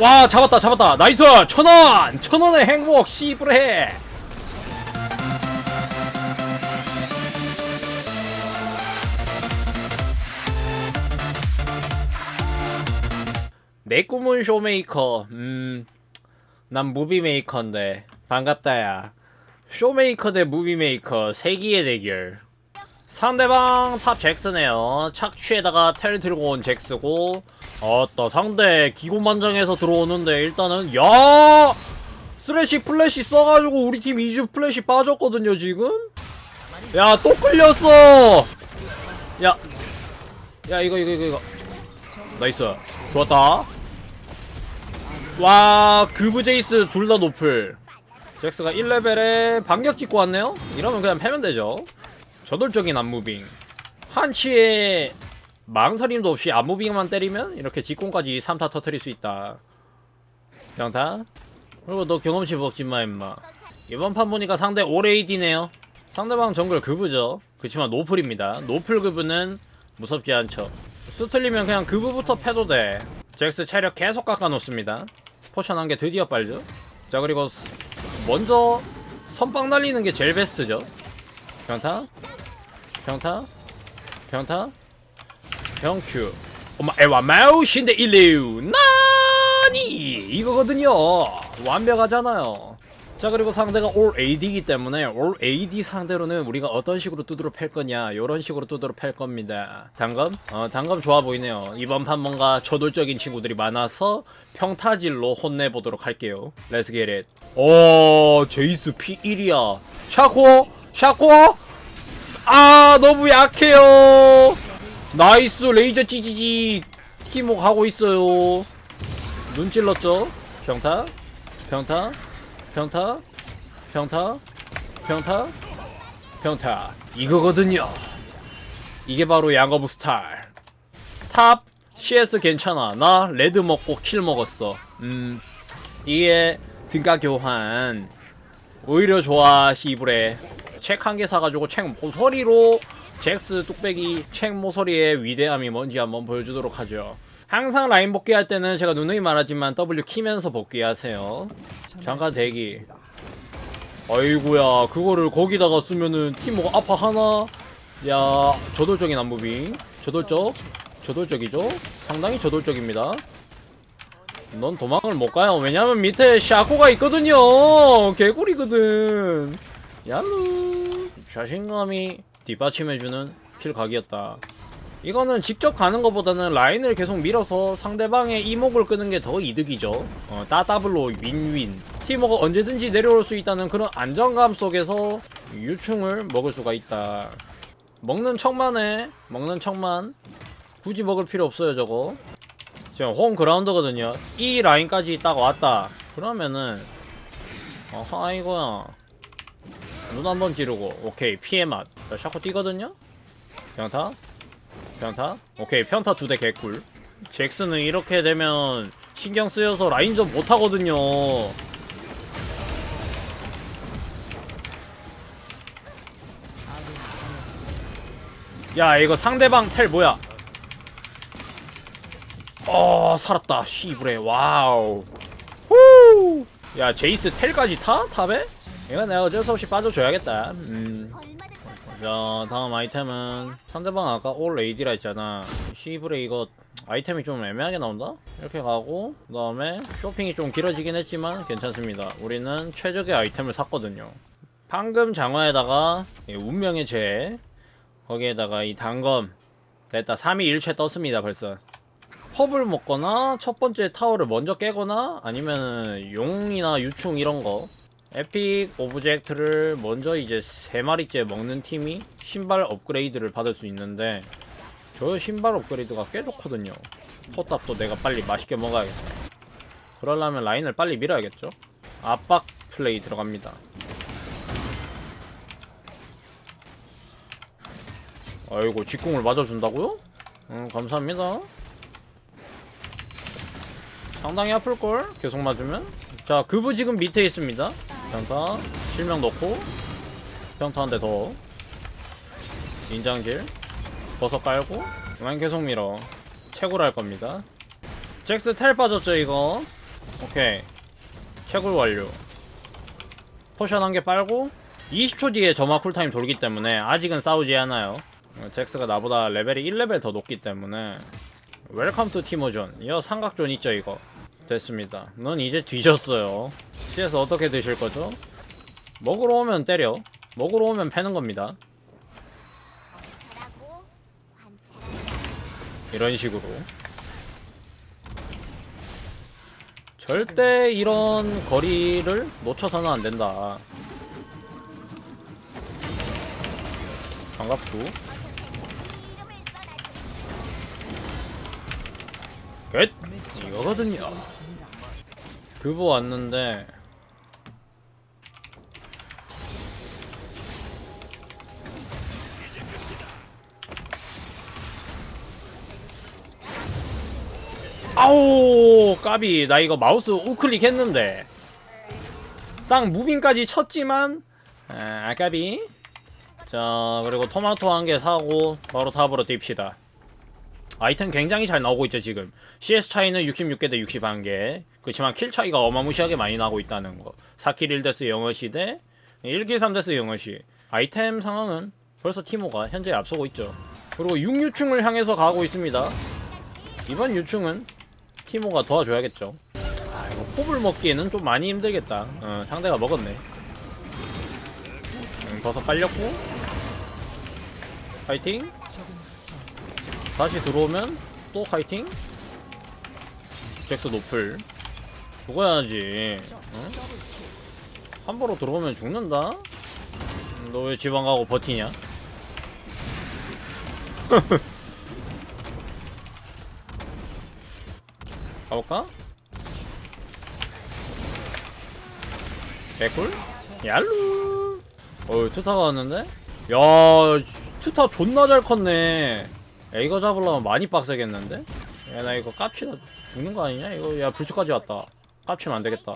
와 잡았다 잡았다. 나이스 천원. 천원의 행복 씨부레 내 꿈은 쇼메이커. 음 난 무비메이커인데 반갑다야. 쇼메이커 대 무비메이커. 세기의 대결 상대방 탑 잭스네요. 착취에다가 텔 들고 온 잭스고, 어따 상대 기고만장해서 들어오는데 일단은 야 쓰레쉬 플래시 써가지고 우리 팀 2주 플래시 빠졌거든요 지금. 야 또 끌렸어. 야, 야 이거 이거 이거 이거. 나이스. 좋았다. 와 그브 제이스 둘 다 노플. 잭스가 1레벨에 반격 찍고 왔네요? 이러면 그냥 패면 되죠. 저돌적인 안무빙. 한치에 망설임도 없이 안무빙만 때리면 이렇게 직공까지 3타 터트릴 수 있다. 병타. 그리고 너 경험치 먹지마 임마. 이번 판 보니까 상대 오레이디네요. 상대방 정글 그브죠. 그치만 노플입니다. 노플 그브는 무섭지 않죠. 수틀리면 그냥 그브부터 패도 돼. 잭스 체력 계속 깎아놓습니다. 포션 한 개 드디어 빨죠? 자 그리고 먼저 선빵 날리는 게 제일 베스트죠. 병타 병타? 병타? 병큐. 엄마 에와 마우신데 일리우. 나니! 이거거든요. 완벽하잖아요. 자 그리고 상대가 올 AD이기 때문에 올 AD 상대로는 우리가 어떤 식으로 두드러 팰 거냐 이런 식으로 두드러 팰 겁니다. 단검? 어 단검 좋아 보이네요. 이번 판 뭔가 저돌적인 친구들이 많아서 평타질로 혼내보도록 할게요. 렛츠 기릿 오 제이스 P1이야. 샤코! 샤코 아 너무 약해요. 나이스 레이저 찌지지. 티모 가고 있어요. 눈 찔렀죠? 평타? 평타? 평타? 평타? 평타? 평타. 이거거든요. 이게 바로 양거부 스타일. 탑 CS 괜찮아. 나 레드 먹고 킬 먹었어. 음 이게 등가 교환. 오히려 좋아 시브레 책 한 개 사가지고 책 모서리로 잭스 뚝배기 책 모서리의 위대함이 뭔지 한번 보여주도록 하죠. 항상 라인 복귀할 때는 제가 누누이 말하지만 W 키면서 복귀하세요. 잠깐 대기. 어이구야 그거를 거기다가 쓰면은 티모가 아파하나? 야 저돌적인 안무빙 저돌적? 저돌적이죠? 상당히 저돌적입니다. 넌 도망을 못 가요. 왜냐면 밑에 샤코가 있거든요. 개구리거든 얄루. 자신감이 뒷받침해주는 킬 각이었다. 이거는 직접 가는 것보다는 라인을 계속 밀어서 상대방의 이목을 끄는 게 더 이득이죠. 어, 따따블로 윈윈. 티모가 언제든지 내려올 수 있다는 그런 안정감 속에서 유충을 먹을 수가 있다. 먹는 척만 해. 먹는 척만. 굳이 먹을 필요 없어요 저거. 지금 홈 그라운드거든요. 이 라인까지 딱 왔다. 그러면은 어하 이거야 눈 한번 찌르고. 오케이 피해 맛. 자, 샤코 뛰거든요? 평타? 평타? 오케이 평타 두 대 개꿀. 잭스는 이렇게 되면 신경 쓰여서 라인전 못하거든요. 야 이거 상대방 텔 뭐야? 어 살았다. 씨부레. 와우. 후! 야 제이스 텔까지 타? 탑에? 이건 내가 어쩔 수 없이 빠져줘야겠다. 음. 자 다음 아이템은 상대방 아까 올 레이디라 했잖아. 시브레 이거 아이템이 좀 애매하게 나온다? 이렇게 가고 그 다음에 쇼핑이 좀 길어지긴 했지만 괜찮습니다. 우리는 최적의 아이템을 샀거든요. 방금 장화에다가 이 운명의 재 거기에다가 이 단검 됐다. 3위 1채 떴습니다 벌써. 펍을 먹거나 첫 번째 타워를 먼저 깨거나 아니면 용이나 유충 이런 거 에픽 오브젝트를 먼저 이제 세 마리째 먹는 팀이 신발 업그레이드를 받을 수 있는데 저 신발 업그레이드가 꽤 좋거든요. 포탑도 내가 빨리 맛있게 먹어야겠다. 그러려면 라인을 빨리 밀어야겠죠? 압박 플레이 들어갑니다. 아이고 직공을 맞아준다고요? 응 감사합니다. 상당히 아플걸? 계속 맞으면? 자 그부 지금 밑에 있습니다 평타 실명 넣고 평타 한 대 더. 인장질 버섯 깔고 그만 계속 밀어. 최고로 할 겁니다. 잭스 텔 빠졌죠 이거? 오케이. 채굴 완료. 포션 한 개 빨고 20초 뒤에 점화 쿨타임 돌기 때문에 아직은 싸우지 않아요. 어, 잭스가 나보다 레벨이 1레벨 더 높기 때문에. 웰컴 투 티모존. 이거 삼각존 있죠 이거 됐습니다 넌 이제 뒤졌어요 CS 어떻게 드실 거죠? 먹으러 오면 때려 먹으러 오면 패는 겁니다. 이런 식으로 절대 이런 거리를 놓쳐서는 안 된다 반갑고. 끝! 이거거든요. 그거 왔는데. 아우 까비. 나 이거 마우스 우클릭 했는데. 딱 무빙까지 쳤지만 아 까비. 자 그리고 토마토 한 개 사고 바로 탑으로 뜁시다 아이템 굉장히 잘 나오고 있죠 지금. CS 차이는 66개 대 61개. 그렇지만 킬 차이가 어마무시하게 많이 나고 있다는 거. 4킬 1데스 영어시 대 1킬 3데스 영어시. 아이템 상황은 벌써 티모가 현재 앞서고 있죠. 그리고 6유충을 향해서 가고 있습니다. 이번 유충은 티모가 도와줘야겠죠. 아 이거 포블 먹기에는 좀 많이 힘들겠다. 어, 상대가 먹었네. 음, 버섯 빨렸고. 파이팅 다시 들어오면 또 파이팅 잭스 노플 죽어야지 응? 한 번로 들어오면 죽는다 너 왜 지방 가고 버티냐 가볼까? 개꿀? 얄루 어이 투타가 왔는데? 야 투타 존나 잘 컸네 야 이거 잡으려면 많이 빡세겠는데? 야 나 이거 깝치다 죽는 거 아니냐? 이거 야 불초까지 왔다. 깝치면 안 되겠다.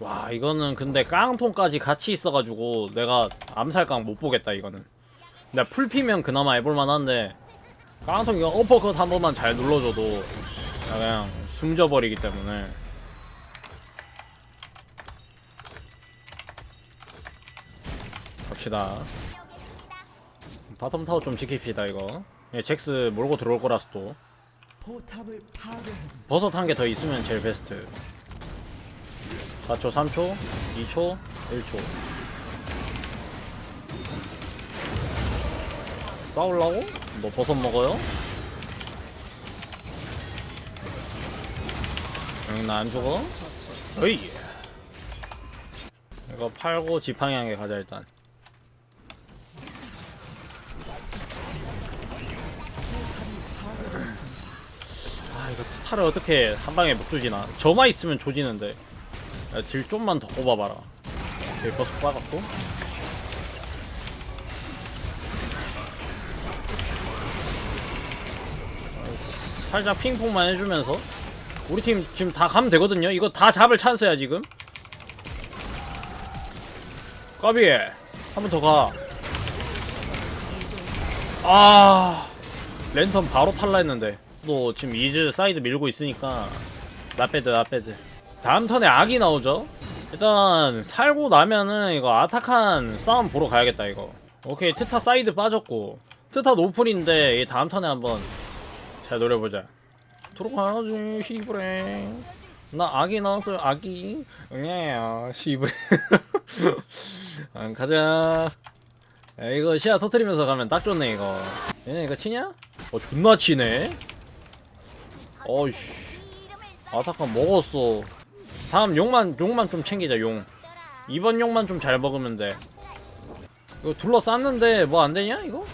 와 이거는 근데 깡통까지 같이 있어가지고 내가 암살깡 못 보겠다 이거는. 내가 풀피면 그나마 해볼만 한데 깡통 이거 어퍼컷 한 번만 잘 눌러줘도 야, 그냥 숨져버리기 때문에. 갑시다. 바텀 타워 좀 지킵시다 이거 예, 잭스 몰고 들어올 거라서 또. 버섯 한 개 더 있으면 제일 베스트 4초 3초 2초 1초 싸울라고? 뭐 버섯 먹어요? 응 나 안 죽어? 어이 이거 팔고 지팡이하게 가자 일단 이거 투타를 어떻게 한 방에 못 조지나. 저만 있으면 조지는데. 야, 딜 좀만 더 꼽아봐라. 딜 버스 아, 살짝 핑퐁만 해주면서. 우리 팀 지금 다 가면 되거든요. 이거 다 잡을 찬스야 지금. 까비 한 번 더가. 아 랜턴 바로 탈라 했는데 또 지금 이즈 사이드 밀고 있으니까 나빼드 나빼드. 다음 턴에 악이 나오죠? 일단 살고 나면은 이거 아타칸 싸움 보러 가야겠다 이거. 오케이 트타 사이드 빠졌고. 트타 노플인데 이 다음 턴에 한번 잘 노려보자. 들어가야지 시브레. 나 악이 나왔어요 악이. 응애야 시브레. 아, 가자. 야, 이거 시야 터트리면서 가면 딱 좋네 이거. 얘네 이거 치냐? 어 존나 치네 어이씨. 아타칸 먹었어 다음 용만 용만 좀 챙기자 용 이번 용만 좀 잘 먹으면 돼 이거 둘러쌌는데 뭐 안되냐 이거?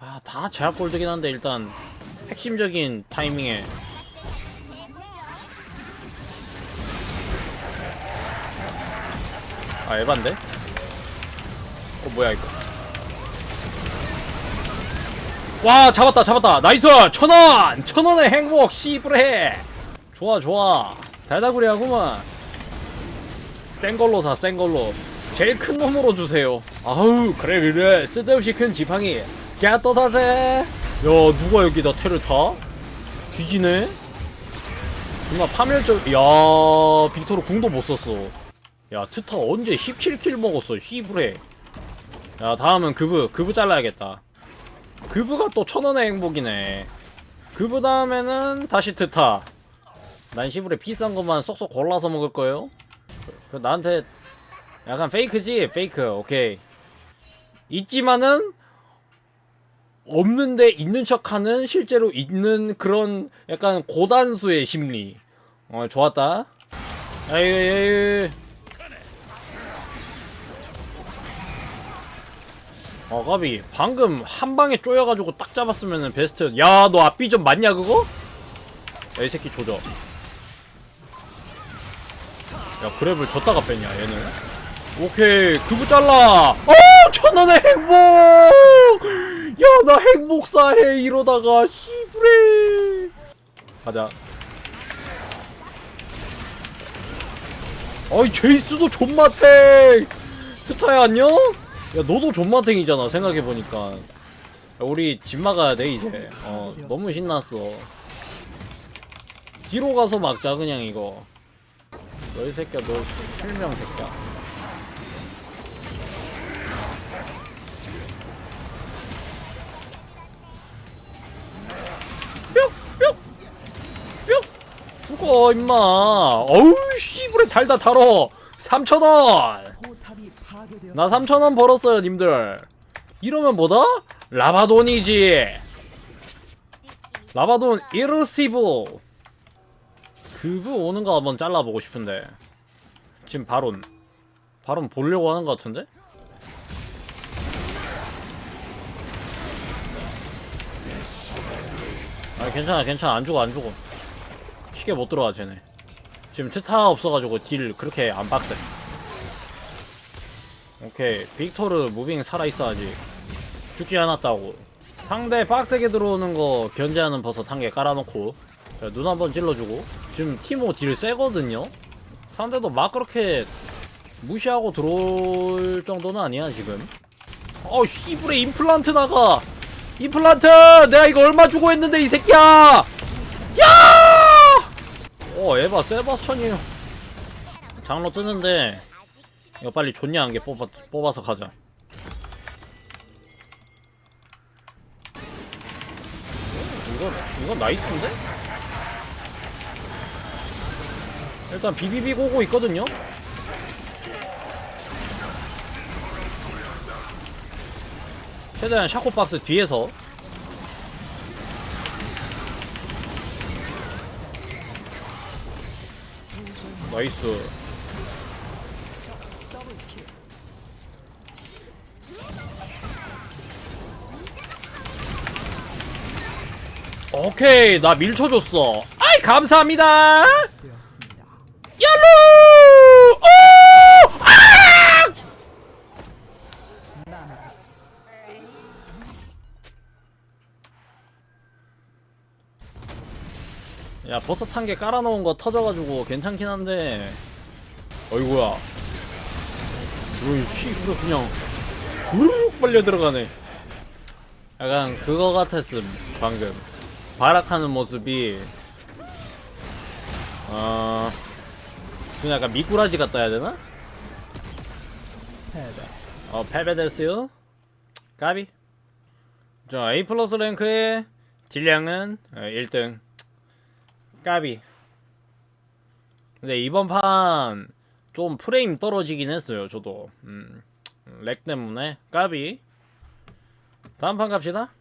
아 다 제압 골드긴 한데 일단 핵심적인 타이밍에 아 에반데? 어 뭐야 이거 와 잡았다 잡았다 나이스 천원 천원의 행복 씨부레 좋아 좋아 달다구리 하구만 센 걸로 사, 센 걸로. 제일 큰 놈으로 주세요. 아우, 그래, 그래. 쓸데없이 큰 지팡이. 타세. 야, 누가 여기다 테를 타? 뒤지네? 정말 파멸적, 야, 빅토르 궁도 못 썼어. 야, 트타 언제 17킬 먹었어, 씨부레. 야, 다음은 그브, 그브 잘라야겠다. 그브가 또 천원의 행복이네. 그브 다음에는 다시 트타. 난 시부레 비싼 것만 쏙쏙 골라서 먹을 거예요. 그 나한테 약간 페이크지? 페이크. 오케이. 있지만은 없는데 있는 척하는 실제로 있는 그런 약간 고단수의 심리. 어 좋았다. 에이 에이. 어 가비 방금 한 방에 쪼여가지고 딱 잡았으면은 베스트. 야 너 앞비 좀 맞냐 그거? 야 이 새끼 조져. 야 그랩을 줬다가 뺐냐 얘는 오케이 그거 잘라 어 천원의 행복 야 나 행복사해 이러다가 씨부레 가자 어이 제이스도 존마탱 트타야 안녕? 야 너도 존마탱이잖아 생각해보니까. 야, 우리 집 막아야 돼 이제. 어 너무 신났어. 뒤로 가서 막자 그냥 이거. 너이 새끼야 너 실명 새끼야! 죽어 임마. 어우 씨부레 달다 달어. 3천원 나 3천원 벌었어요 님들. 이러면 뭐다? 라바돈이지. 라바돈 이르시브. 그브 오는 거 한번 잘라보고 싶은데. 지금 바론 바론 보려고 하는 거 같은데? 아 괜찮아 괜찮아. 안 죽어 안 죽어. 쉽게 못 들어와 쟤네. 지금 트타 없어가지고 딜 그렇게 안 빡세 오케이 빅토르 무빙 살아있어야지. 죽지 않았다고. 상대 빡세게 들어오는 거 견제하는 버섯 한 개 깔아놓고 자, 눈 한번 찔러주고. 지금 티모 딜 세거든요? 상대도 막 그렇게 무시하고 들어올 정도는 아니야 지금? 어우 씨부레 임플란트 나가! 임플란트! 내가 이거 얼마 주고 했는데 이 새끼야! 야! 어 에바 세바스천이요. 장로 뜨는데 이거 빨리 좋냐 한개 뽑아, 뽑아서 가자. 이거 이거 나이스인데? 일단 비비비 고고 있거든요? 최대한 샤코박스 뒤에서. 나이스 오케이 나 밀쳐줬어 아이 감사합니다. 열루 오! 아! 야 버섯 한개 깔아놓은 거 터져가지고 괜찮긴 한데 어이구야 이거 그냥 후루룩 빨려 들어가네 약간 그거 같았음 방금 발악하는 모습이 어... 좀 약간 미꾸라지 같다 해야 되나? 패배. 어 패배 됐어요. 까비. 자 A 플러스 랭크의 딜량은 어, 1등. 까비. 근데 이번 판 좀 프레임 떨어지긴 했어요 저도. 음, 렉 때문에. 까비. 다음 판 갑시다